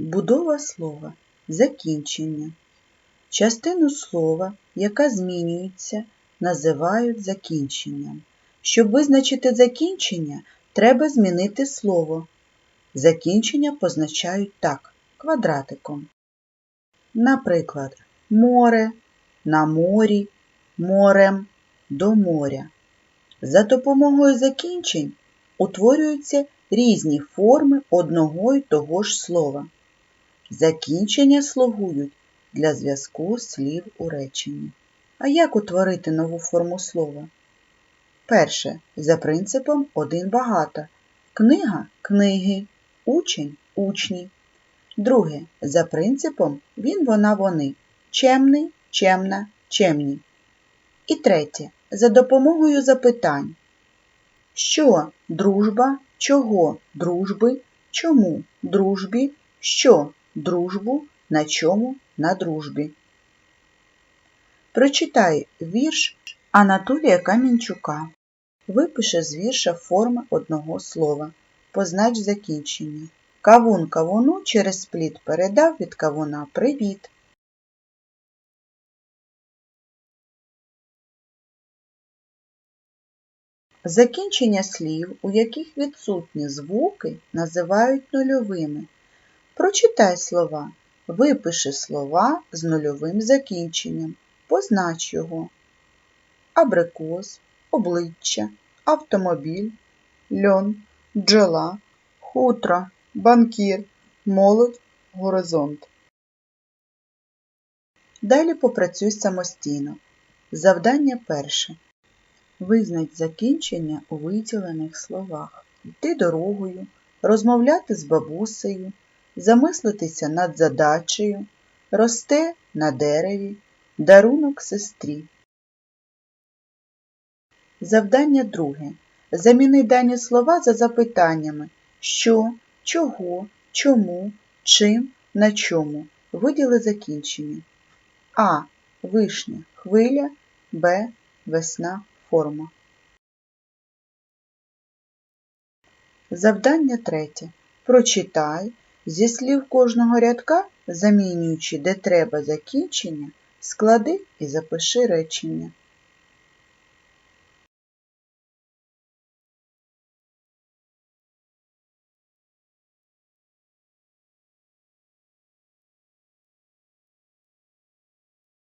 Будова слова закінчення. Частину слова, яка змінюється, називають закінченням. Щоб визначити закінчення, треба змінити слово. Закінчення позначають так квадратиком. Наприклад, море, на морі, морем, до моря. За допомогою закінчень утворюються різні форми одного й того ж слова. Закінчення слугують для зв'язку слів у реченні. А як утворити нову форму слова? Перше. За принципом один багато. Книга книги, учень учні. Друге. За принципом він, вона, вони. Чемний, чемна, чемні. І третє. За допомогою запитань. Що дружба, чого дружби, чому дружбі, що дружбу, на чому на дружбі. Прочитай вірш Анатолія Камінчука. Випиши з вірша форми одного слова. Познач закінчення. Кавун кавуну через плід передав від кавуна привіт. Закінчення слів, у яких відсутні звуки, називають нульовими. Прочитай слова. Випиши слова з нульовим закінченням. Познач його. Абрикос, обличчя, автомобіль, льон, бджола, хутро, банкір, молодь, горизонт. Далі попрацюй самостійно. Завдання перше. Визнать закінчення у виділених словах. Йти дорогою, розмовляти з бабусею, замислитися над задачею, росте на дереві, дарунок сестрі. Завдання друге. Заміни дані слова за запитаннями що, чого, чому, чим, на чому. Виділи закінчення. А. Вишня, хвиля, Б. Весна, форма. Завдання третє. Прочитай зі слів кожного рядка, замінюючи де треба закінчення, склади і запиши речення.